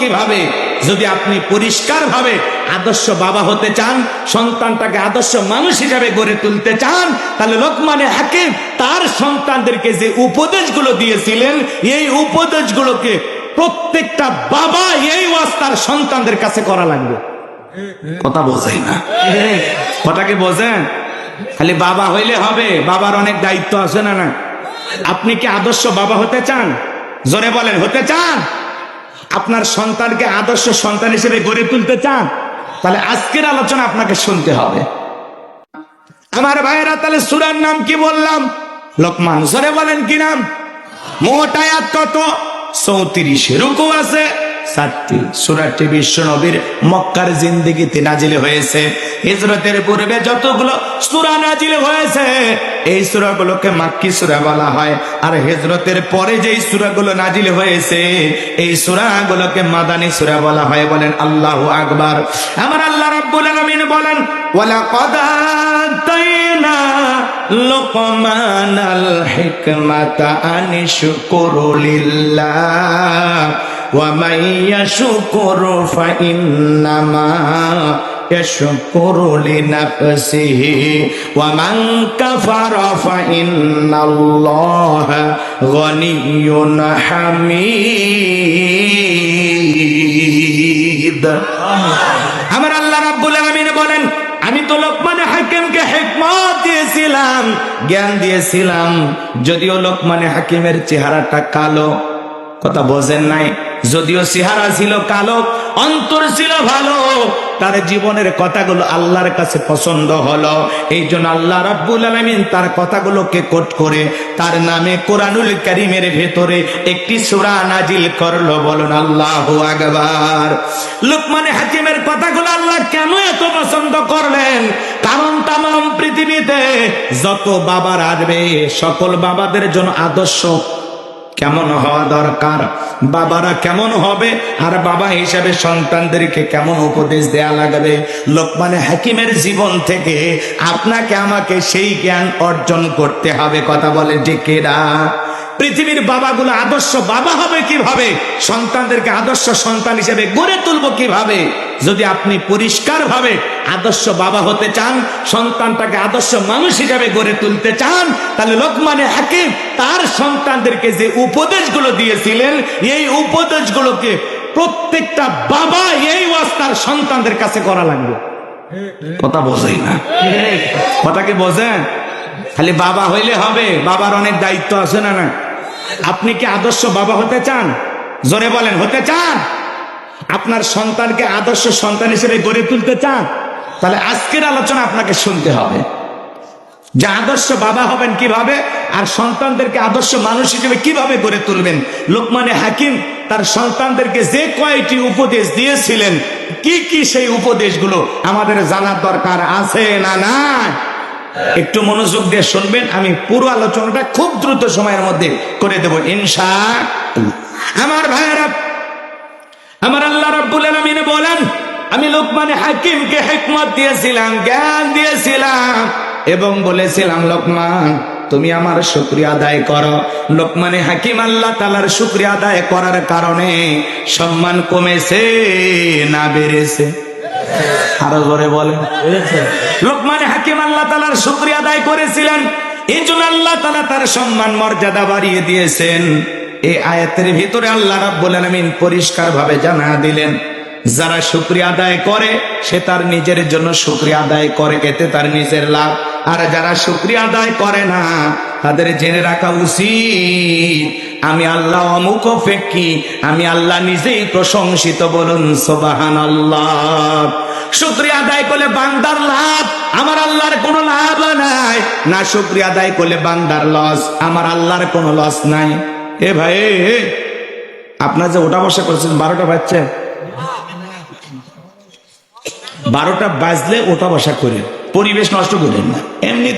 কীভাবে? যদি আপনি পরিষ্কার ভাবে আদর্শ বাবা হতে চান, সন্তানটাকে আদর্শ মানুষ হিসাবে গড়ে তুলতে চান, তাহলে লোকমানে হাকিম তার সন্তানদেরকে যে উপদেশগুলো দিয়েছিলেন, এই উপদেশগুলোকে প্রত্যেকটা বাবা এই ওয়াজ তার সন্তানদের কাছে করা লাগবে। কথা বোঝাই না? কথাকে বোঝেন? খালি বাবা হইলে হবে, বাবার অনেক দায়িত্ব আছে না না আপনি কি আদর্শ বাবা হতে চান? জোরে বলেন, হতে চান? আপনার সন্তানকে আদর্শ সন্তান হিসেবে গড়ে তুলতে চান, তাহলে আজকের আলোচনা আপনাকে শুনতে হবে। আমার ভাইয়েরা, তাহলে সুরার নাম কি বললাম? লোকমান সরে বলেন কি নাম? মোট আয়াত কত? চৌত্রিশ। রুকু আছে? সাতটি। সুরাটি বিশ্ব নবীর মক্কার জিন্দিগিতে নাজিল হয়েছে। হিজরতের পূর্বে যতগুলো সুরা নাজিল হয়েছে। এই সুরাগুলোকে মাক্কি সুরা বলা হয়। আর হেজরতের পরে যে যেই সুরাগুলো নাজিল হয়েছে, এই সুরাগুলোকে মাদানী সুরা বলা হয় বলেন আল্লাহু আকবার। আমার আল্লাহ রাব্বুল বলেন, ওয়ালাকাদ আতাইনা লোকমানাল হিকমাতা আনিশকুরু লিল্লাহ, ওয়া মান ইয়াশকুরু ফাইন্নামা ইয়াশকুরু লিনাফসিহি ওয়া মান কাফারা ফাইন্নাল্লাহা গনিয়্যুন হামিদ আমার আল্লাহ রাব্বুল আলামিন বলেন, আমি তো লোকমানে হাকিমকে হিকমত দিয়েছিলাম, জ্ঞান দিয়েছিলাম, যদিও লোকমানে হাকিমের চেহারাটা কালো, কথা বোঝেন নাই। যদিও চেহারা ছিল কালো, অন্তর ছিল ভালো, তার জীবনের কথাগুলো আল্লাহর কাছে পছন্দ হলো। এই জন্য আল্লাহ রাব্বুল আলামিন তার কথাগুলোকে কোট করে তার নামে কোরআনুল কারীমের ভেতরে একটি সূরা নাজিল করল। বলুন, আল্লাহু আকবার। লুকমানে হাকিমের কথাগুলো আল্লাহ কেন এত পছন্দ করলেন? কারণ তাম পৃথিবীতে যত বাবার আসবে, সকল বাবাদের জন্য আদর্শ কেমন হওয়া দরকার? বাবারা কেমন হবে? আর বাবা হিসাবে সন্তানদেরকে কেমন উপদেশ দেয়া লাগবে? লোকমানে হাকিমের জীবন থেকে আপনাকে আমাকে সেই জ্ঞান অর্জন করতে হবে, কথা বলে যে কেরা পৃথিবীর বাবাগুলো আদর্শ বাবা হবে কীভাবে? সন্তানদেরকে আদর্শ সন্তান হিসেবে গড়ে তুলবো কীভাবে? যদি আপনি পরিষ্কার ভাবে আদর্শ বাবা হতে চান, সন্তানটাকে আদর্শ মানুষ হিসাবে গড়ে তুলতে চান, তাহলে লোকমানে হাকিম তার সন্তানদেরকে যে উপদেশগুলো দিয়েছিলেন, এই উপদেশগুলোকে প্রত্যেকটা বাবা এই ওয়াজ তার সন্তানদের কাছে করা লাগবে। কথা বোঝাই না। কথা কি বোঝেন? খালি বাবা হইলে হবে, বাবার অনেক দায়িত্ব আছে না না? আপনি কি আদর্শ বাবা হতে চান? জোরে বলেন, হতে চান? আপনার সন্তানকে আদর্শ সন্তান হিসেবে গড়ে তুলতে চান? তাহলে আজকের আলোচনা আপনাকে শুনতে হবে। যে আদর্শ বাবা হবেন কীভাবে, আর সন্তানদেরকে আদর্শ মানুষ হিসেবে কীভাবে গড়ে তুলবেন? লোকমানে হাকিম তার সন্তানদেরকে যে কয়টি উপদেশ দিয়েছিলেন, কি কি সেই উপদেশগুলো আমাদের জানার দরকার আছে না না একটু মনোযোগ দিয়ে শুনবেন, আমি পুরো আলোচনাটা খুব দ্রুত সময়ের মধ্যে করে দেব ইনশা আমার ভাইয়েরা আমার আল্লাহ রাব্বুল আলামিন বলেন, আমি লোকমানে হাকিমকে হিকমত দিয়েছিলাম, জ্ঞান দিয়েছিলাম, এবং বলেছিলাম, লোকমান, তুমি আমার শুক্রিয়া আদায় করো। লোকমানে হাকিম আল্লাহ তালার শুক্রিয়া আদায় করার কারণে সম্মান কমেছে না বেড়েছে? হাকিম আল্লাহ তালার শুক্রিয়া আদায় করেছিলেন। এই জন্য আল্লাহ তালা তার সম্মান, মর্যাদা বাড়িয়ে দিয়েছেন। এই আয়াতের ভিতরে আল্লাহ আলামিন পরিষ্কার ভাবে জানা দিলেন, যারা শুক্রিয়া আদায় করে, সে তার নিজের জন্য শুক্রিয়া আদায় করে, এতে তার নিজের লাভ। আর যারা শুক্রিয়া আদায় করে না, তাদের জেনে রাখা উচিত আমি আল্লাহ অমুক ফেকি আমি আল্লাহ নিজেই প্রশংসিত বলুন সোবাহান আল্লাহ শুক্রিয়া আদায় করলে বান্দার লাভ, আমার আল্লাহর কোনো লাভ নাই। না শুক্রিয়া আদায় করলে বান্দার লস আমার আল্লাহর কোনো লস নাই। এ ভাই, আপনার যে ওটা বসা করছেন, বারোটা বাজছে। বারোটা বাজলে ওটা বসা করেন, পরিবেশ নষ্ট করেন না। এমনি